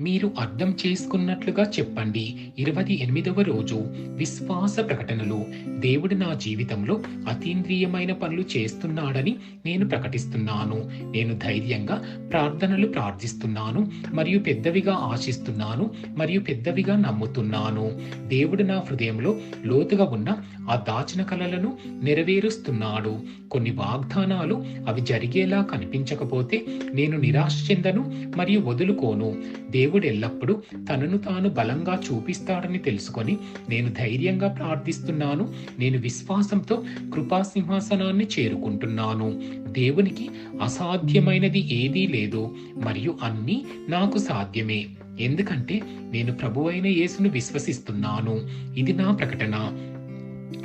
మీరు అర్థం చేసుకున్నట్లుగా చెప్పండి. ఇరవై ఎనిమిదవ రోజు విశ్వాస ప్రకటనలు. దేవుడు నా జీవితంలో అతీంద్రియమైన పనులు చేస్తున్నాడని నేను ప్రకటిస్తున్నాను. నేను ధైర్యంగా ప్రార్థనలు ప్రార్థిస్తున్నాను. మరియు పెద్దవిగా ఆశిస్తున్నాను. మరియు పెద్దవిగా నమ్ముతున్నాను. దేవుడు నా హృదయంలో లోతుగా ఉన్న ఆ దాచిన కలలను నెరవేరుస్తున్నాడు. కొన్ని వాగ్దానాలు అవి జరిగేలా కనిపించకపోతే నేను నిరాశ చెందను మరియు వదులుకోను. దేవుడు దేవుడు ఎల్లప్పుడూ తనను తాను బలంగా చూపిస్తాడని తెలుసుకొని నేను ధైర్యంగా ప్రార్థిస్తున్నాను నేను విశ్వాసంతో కృపాసింహాసనాన్ని చేరుకుంటున్నాను. దేవునికి అసాధ్యమైనది ఏదీ లేదు మరియు అన్నీ నాకు సాధ్యమే. ఎందుకంటే నేను ప్రభువైన యేసును విశ్వసిస్తున్నాను. ఇది నా ప్రకటన.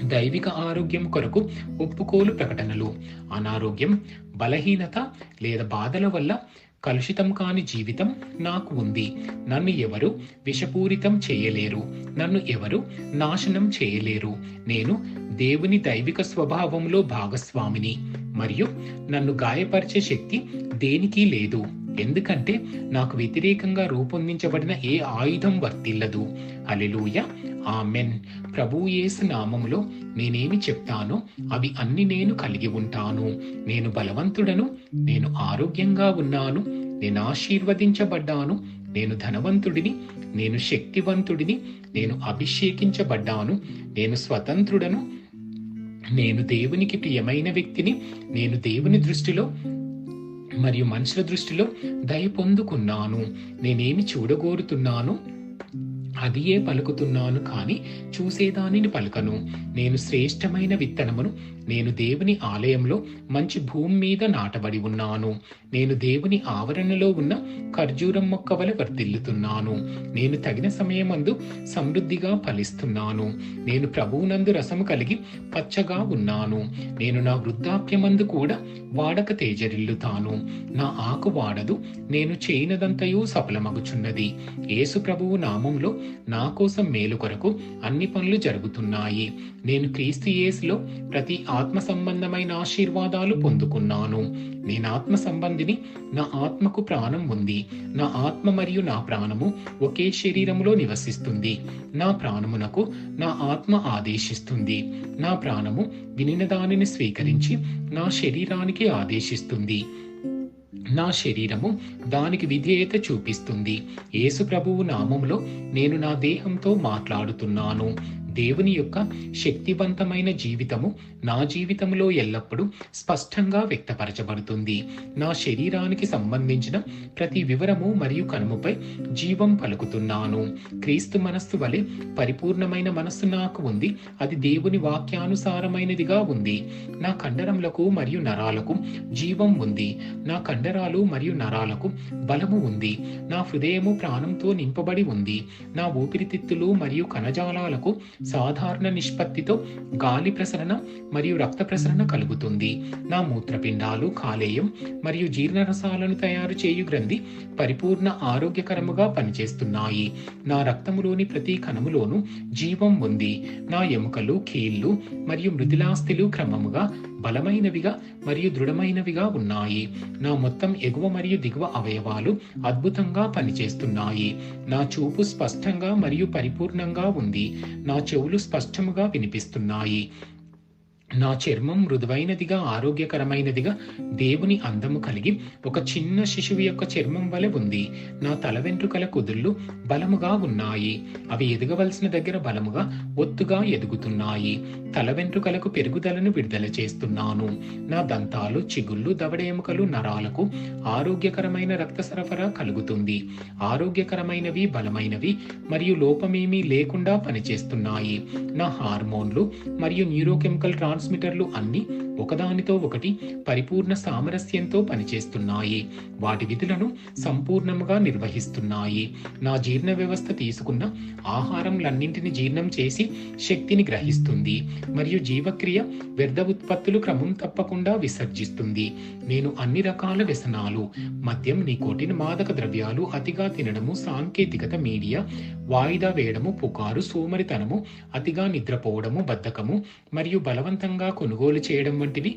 దైవిక ఆరోగ్యం కొరకు ఒప్పుకోలు ప్రకటనలు. అనారోగ్యం బలహీనత లేదా బాధల వల్ల కలుషితం కాని జీవితం నాకు ఉంది. నన్ను ఎవరు విషపూరితం చేయలేరు. నన్ను ఎవరు నాశనం చేయలేరు. నేను దేవుని దైవిక స్వభావంలో భాగస్వామిని. మరియు నన్ను గాయపరిచే శక్తి దేనికి లేదు. ఎందుకంటే నాకు వ్యతిరేకంగా రూపొందించబడిన ఏ ఆయుధం వర్తిల్లదు. Hallelujah amen. ప్రభు యేసు నామములో నేనేమి చెప్తానో అవి అన్ని నేను కలిగి ఉంటాను. నేను బలవంతుడను నేను ఆరోగ్యంగా ఉన్నాను నేను ఆశీర్వదించబడ్డాను నేను ధనవంతుడిని నేను శక్తివంతుడిని నేను అభిషేకించబడ్డాను నేను స్వతంత్రుడను నేను దేవునికి ప్రియమైన వ్యక్తిని నేను దేవుని దృష్టిలో మరియు మనుషుల దృష్టిలో దయ పొందుకున్నాను. నేనేమి చూడగోరుతున్నాను? అదియే పలుకుతున్నాను కానీ చూసేదానిని పలుకను. నేను శ్రేష్టమైన విత్తనమును నేను దేవుని ఆలయంలో మంచి భూమి మీద నాటబడి ఉన్నాను. నేను దేవుని ఆవరణలో ఉన్న ఖర్జూరం మొక్క వలె వర్తిల్లుతున్నాను నేను తగిన సమయమందు సమృద్ధిగా ఫలిస్తున్నాను. నేను ప్రభువునందు రసము కలిగి పచ్చగా ఉన్నాను. నేను నా వృద్ధాప్యమందు కూడా వాడక తేజరిల్లుతాను. నా ఆకు వాడదు నేను చేయనదంతయూ సఫలమగుచున్నది. యేసు ప్రభువు నామంలో నా కోసం మేలు కొరకు అన్ని పనులు జరుగుతున్నాయి. నేను క్రీస్తు యేసులో ప్రతి ఆత్మ సంబంధమైన ఆశీర్వాదాలు పొందుకున్నాను. నేను ఆత్మ సంబంధిని నా ఆత్మకు ప్రాణం ఉంది. నా ఆత్మ మరియు నా ప్రాణము ఒకే శరీరములో నివసిస్తుంది. నా ప్రాణమునకు నా ఆత్మ ఆదేశిస్తుంది. నా ప్రాణము వినిన దానిని స్వీకరించి నా శరీరానికి ఆదేశిస్తుంది. నా శరీరము దానికి విధేయత చూపిస్తుంది. యేసు ప్రభువు నామములో నేను నా దేహంతో మాట్లాడుతున్నాను. దేవుని యొక్క శక్తివంతమైన జీవితము నా జీవితంలో ఎల్లప్పుడూ స్పష్టంగా వ్యక్తపరచబడుతుంది. నా శరీరానికి సంబంధించిన ప్రతి వివరము మరియు కనుమపై జీవం పలుకుతున్నాను. క్రీస్తు మనస్సు వలె పరిపూర్ణమైన మనస్సు నాకు ఉంది. అది దేవుని వాక్యానుసారమైనదిగా ఉంది. నా కండరములకు మరియు నరాలకు జీవం ఉంది. నా కండరాలు మరియు నరాలకు బలము ఉంది. నా హృదయము ప్రాణంతో నింపబడి ఉంది. నా ఊపిరితిత్తులు మరియు కణజాలాలకు సాధారణ నిష్పత్తితో గాలి ప్రసరణ మరియు రక్త ప్రసరణ కలుగుతుంది. నా మూత్రపిండాలు కాలేయం మరియు జీర్ణరసాలను తయారు చేయు గ్రంథి పరిపూర్ణ ఆరోగ్యకరముగా పనిచేస్తున్నాయి. నా రక్తములోని ప్రతి కణములోను జీవం ఉంది. నా ఎముకలు కీళ్ళు మరియు మృదులాస్థిలు క్రమముగా బలమైనవిగా మరియు దృఢమైనవిగా ఉన్నాయి. నా మొత్తం ఎగువ మరియు దిగువ అవయవాలు అద్భుతంగా పనిచేస్తున్నాయి. నా చూపు స్పష్టంగా మరియు పరిపూర్ణంగా ఉంది. నా చెవులు స్పష్టముగా వినిపిస్తున్నాయి. నా చర్మం మృదువైనదిగా ఆరోగ్యకరమైనదిగా దేవుని అందము కలిగి ఒక చిన్న శిశువు యొక్క చర్మం వలె ఉంది. నా తల వెంట్రుకల కుదుళ్ళు బలముగా ఉన్నాయి. అవి ఎదగవలసిన దగ్గర బలముగా ఒత్తుగా ఎదుగుతున్నాయి. తల వెంట్రుకలకు పెరుగుదలను విడుదల చేస్తున్నాను. నా దంతాలు చిగుళ్ళు దవడ ఎముకలు నరాలకు ఆరోగ్యకరమైన రక్త సరఫరా కలుగుతుంది. ఆరోగ్యకరమైనవి బలమైనవి మరియు లోపమేమీ లేకుండా పనిచేస్తున్నాయి. నా హార్మోన్లు మరియు న్యూరోకెమికల్ ట్రాన్స్మిటర్లు అన్నీ ఒకదానితో ఒకటి పరిపూర్ణ సామరస్యంతో పనిచేస్తున్నాయి. వాటి విధులను సంపూర్ణముగా నిర్వహిస్తున్నాయి. నా జీర్ణ వ్యవస్థ తీసుకున్న ఆహారంలన్నింటిని జీర్ణం చేసి శక్తిని గ్రహిస్తుంది. మరియు జీవక్రియ వ్యర్థ ఉత్పత్తులు క్రమం తప్పకుండా విసర్జిస్తుంది. నేను అన్ని రకాల వ్యసనాలు మద్యం నికోటిన్ మాదక ద్రవ్యాలు అతిగా తినడము సాంకేతికత మీడియా వాయిదా వేయడము పుకారు సోమరితనము అతిగా నిద్రపోవడము బద్ధకము మరియు బలవంతంగా కొనుగోలు చేయడం వంటివి.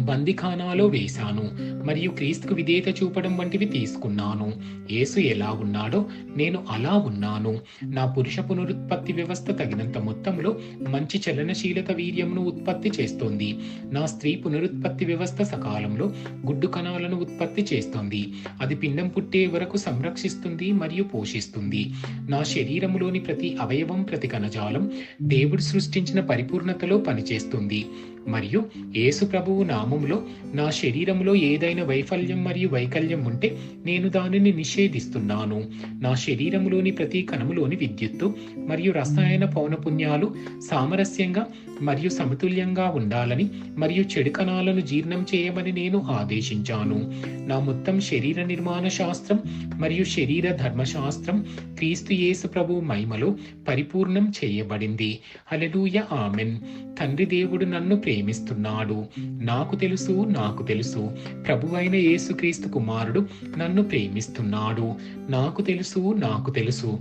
బందిఖానాలో వేశాను. మరియు క్రీస్తుకు విధేయత చూపడం వంటివి తీసుకున్నాను. యేసు ఎలా ఉన్నాడో నేను అలా ఉన్నాను. నా పురుష పునరుత్పత్తి వ్యవస్థ తగినంత మొత్తంలో మంచి చలనశీలత వీర్యంను ఉత్పత్తి చేస్తోంది. నా స్త్రీ పునరుత్పత్తి వ్యవస్థ సకాలంలో గుడ్డు కణాలను ఉత్పత్తి చేస్తుంది. అది పిండం పుట్టే వరకు సంరక్షిస్తుంది మరియు పోషిస్తుంది. నా శరీరంలోని ప్రతి అవయవం ప్రతి కణజాలం దేవుడు సృష్టించిన పరిపూర్ణతలో పనిచేస్తుంది. మరియు యేసు ప్రభువు నామములో నా శరీరంలో ఏదైనా వైఫల్యం మరియు వైకల్యం ఉంటే నేను దానిని నిషేధిస్తున్నాను. నా శరీరంలోని ప్రతి కణములోని విద్యుత్తు మరియు రసాయన పౌనపుణ్యాలు సామరస్యంగా మరియు సమతుల్యంగా ఉండాలని మరియు చెడు కణాలను జీర్ణం చేయమని నేను ఆదేశించాను. నా మొత్తం శరీర నిర్మాణ శాస్త్రం మరియు శరీర ధర్మశాస్త్రం క్రీస్తు యేసు ప్రభు మహిమలో పరిపూర్ణం చేయబడింది. Hallelujah amen. తండ్రి దేవుడు నన్ను ప్రేమిస్తున్నాడు. నాకు తెలుసు నాకు తెలుసు. ప్రభువైన యేసుక్రీస్తు కుమారుడు నన్ను ప్రేమిస్తున్నాడు. నాకు తెలుసు నాకు తెలుసు.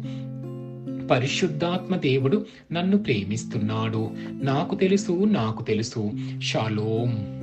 పరిశుద్ధాత్మ దేవుడు నన్ను ప్రేమిస్తున్నాడు. నాకు తెలుసు నాకు తెలుసు. షాలోం.